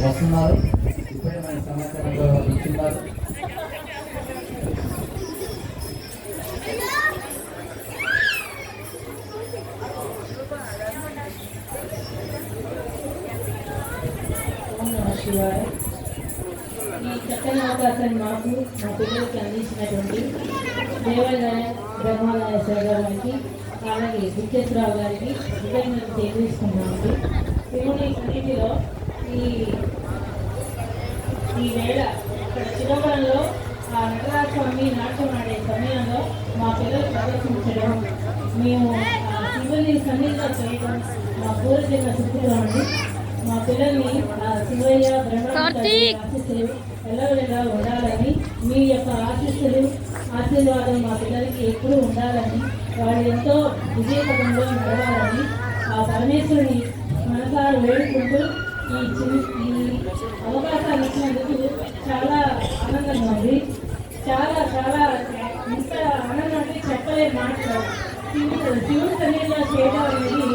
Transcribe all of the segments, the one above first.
వస్తున్నారు. ఇప్పుడే మన సమాచారంలో ఇస్తున్నారు ఈ చక్కని అవకాశాన్ని మాకు మా పిల్లలకి అందించినటువంటి దేవాలయ బ్రహ్మాలయ సార్ గారికి అలాగే విద్యశ్రావు గారికి కృతజ్ఞతలు తెలియజేసుకున్నామండి శివుని కమిటీలో ఈ ఈ వేళ ఇక్కడ చిదంబరంలో ఆ నటరాజ స్వామి నాట్యం ఆడే సమయంలో మా పిల్లలు ప్రదర్శించడం. మేము శివుని సన్నిధిలో చేయడం. మా పూర్వజన్మ శుద్ధిలో అండి. మా పిల్లల్ని శివయ్య ఆశిస్తులు ఎల్లవేళ ఉండాలని మీ యొక్క ఆశీస్సులు ఆశీర్వాదం మా పిల్లలకి ఎప్పుడూ ఉండాలని వాళ్ళు ఎంతో విజయపదంలో నడవాలని ఆ పరమేశ్వరుని మనసారు వేడుకుంటూ అవకాశాలు ఇచ్చినందుకు చాలా ఆనందంగా ఉంది. చాలా చాలా ఇంత ఆనందం అంటే చెప్పలేని మాటలు శివుడు శివుడు చేయడం అనేది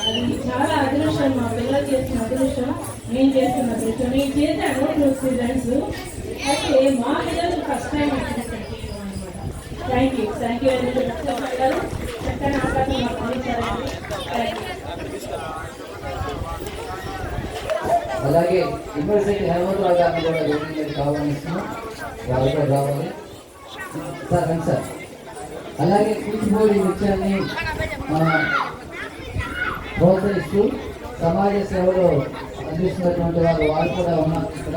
అది చాలా అదృష్టం మా పిల్లలు చేసిన అదృష్టం నేను చేస్తున్న అదృష్టం నేను చేశాను టూ స్టూడెంట్స్ అయితే మా పిల్లలు ఫస్ట్ టైం అనమాట thank you thank you very much గారు చక్కని అవకాశం మాకు అందించారండి థ్యాంక్ యూ అలాగే యూనివర్సిటీ హేమంతరావు గారిని కూడా ఆహ్వానిస్తున్నాం. వాళ్ళు కూడా రావాలి. సార్ రండి సార్. అలాగే కూచిపూడి నృత్యాన్ని మన ప్రోత్సహిస్తూ సమాజ సేవలో అందిస్తున్నటువంటి వారు వారు కూడా ఉన్నారు ఇక్కడ.